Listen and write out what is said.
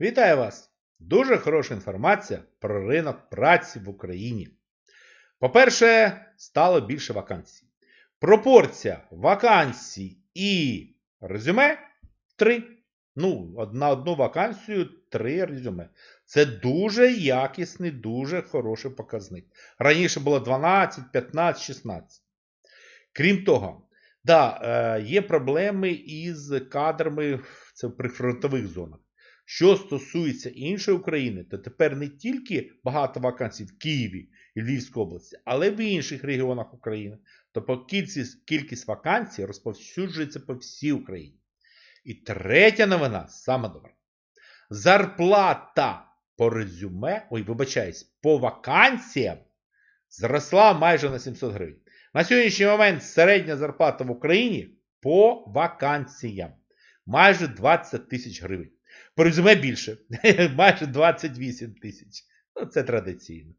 Вітаю вас! Дуже хороша інформація про ринок праці в Україні. По-перше, стало більше вакансій. Пропорція вакансій і резюме 3. Ну, на одну вакансію 3 резюме. Це дуже якісний, дуже хороший показник. Раніше було 12, 15, 16. Крім того, да, е, є проблеми із кадрами це в прифронтових зонах. Що стосується іншої України, то тепер не тільки багато вакансій в Києві і Львівській області, але й в інших регіонах України. Тобто кількість, кількість вакансій розповсюджується по всій Україні. І третя новина, саме добра. Зарплата по резюме, ой, вибачаюсь, по вакансіям зросла майже на 700 гривень. На сьогоднішній момент середня зарплата в Україні по вакансіям майже 20 тисяч гривень. По більше, майже 28 тисяч. Ну, це традиційно.